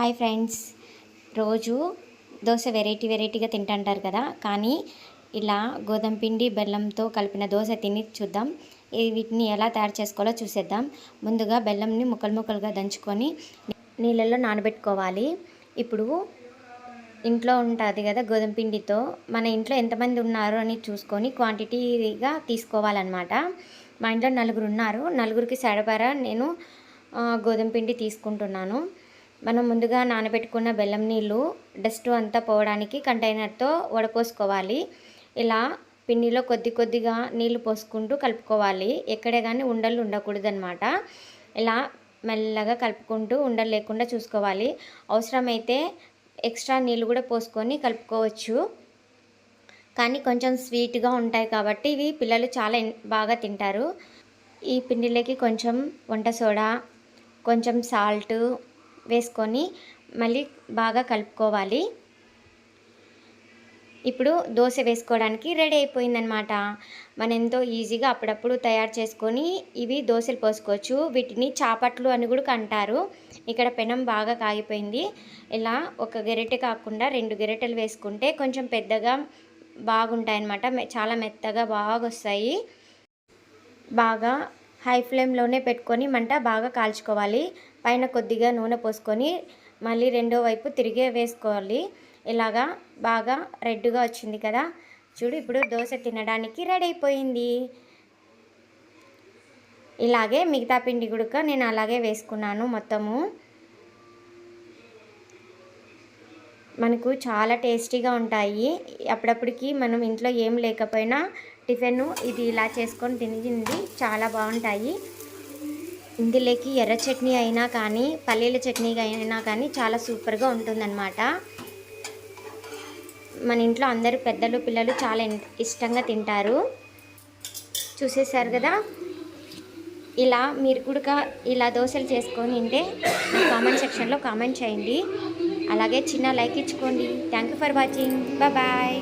Hi friends. రోజు dosa variety వెరైటీగా తింటుంటారు కదా. కానీ ఇలా గోధుమ పిండి బెల్లంతో కలిపిన దోశ తిని చూద్దాం. వీటిని ఎలా తయారు చేసుకోవాలో చూసేద్దాం. ముందుగా బెల్లంని ముక్కలు ముక్కలుగా దంచుకొని నీళ్ళల్లో నానబెట్టుకోవాలి. ఇప్పుడు ఇంట్లో ఉంటుంది కదా గోధుమ పిండితో. మన ఇంట్లో ఎంతమంది ఉన్నారు అని చూసుకొని క్వాంటిటీగా తీసుకోవాలన్నమాట. మా ఇంట్లో నలుగురు ఉన్నారు. నలుగురికి సరిపడా నేను గోధుమ పిండి తీసుకుంటున్నాను. మనం ముందుగా నానబెట్టుకున్న బెల్లం నీళ్ళు డస్ట్ అంతా పోవడానికి కంటైనర్తో వడపోసుకోవాలి. ఇలా పిండిలో కొద్ది కొద్దిగా నీళ్ళు పోసుకుంటూ కలుపుకోవాలి. ఎక్కడే కానీ ఉండలు ఉండకూడదనమాట ఇలా మెల్లగా కలుపుకుంటూ ఉండలు లేకుండా చూసుకోవాలి. అవసరమైతే ఎక్స్ట్రా నీళ్ళు కూడా పోసుకొని కలుపుకోవచ్చు. కానీ కొంచెం స్వీట్గా ఉంటాయి కాబట్టి ఇవి పిల్లలు చాలా బాగా తింటారు. ఈ పిండిలోకి కొంచెం వంట సోడా కొంచెం సాల్ట్ వేసుకొని మళ్ళీ బాగా కలుపుకోవాలి. ఇప్పుడు దోశ వేసుకోవడానికి రెడీ అయిపోయిందనమాట మనం ఎంతో ఈజీగా అప్పుడప్పుడు తయారు చేసుకొని ఇవి దోశలు పోసుకోవచ్చు. వీటిని చాపట్లు అని కూడా అంటారు. ఇక్కడ పెనం బాగా కాగిపోయింది. ఇలా ఒక గెరెట కాకుండా రెండు గెరెటలు వేసుకుంటే కొంచెం పెద్దగా బాగుంటాయి అన్నమాట చాలా మెత్తగా బాగా వస్తాయి బాగా హై ఫ్లేమ్లోనే పెట్టుకొని మంట బాగా కాల్చుకోవాలి. పైన కొద్దిగా నూనె పోసుకొని మళ్ళీ రెండో వైపు తిరిగే వేసుకోవాలి. ఇలాగా బాగా రెడ్గా వచ్చింది కదా. చూడు ఇప్పుడు దోశ తినడానికి రెడీ అయిపోయింది. ఇలాగే మిగతా పిండి గుడక నేను అలాగే వేసుకున్నాను మొత్తము. మనకు చాలా టేస్టీగా ఉంటాయి. అప్పుడప్పటికి మనం ఇంట్లో ఏం లేకపోయినా టిఫిన్ ఇది ఇలా చేసుకొని తినింది చాలా బాగుంటాయి. ఇందులోకి ఎర్ర చట్నీ అయినా కానీ పల్లీల చట్నీ అయినా కానీ చాలా సూపర్గా ఉంటుందన్నమాట. మన ఇంట్లో అందరూ పెద్దలు పిల్లలు చాలా ఇన్- ఇష్టంగా తింటారు. చూసేశారు కదా? ఇలా మీరు కూడా ఇలా దోశలు చేసుకొని తింటే కామెంట్ సెక్షన్లో కామెంట్ చేయండి. అలాగే చిన్న లైక్ ఇచ్చుకోండి. Thank you for watching bye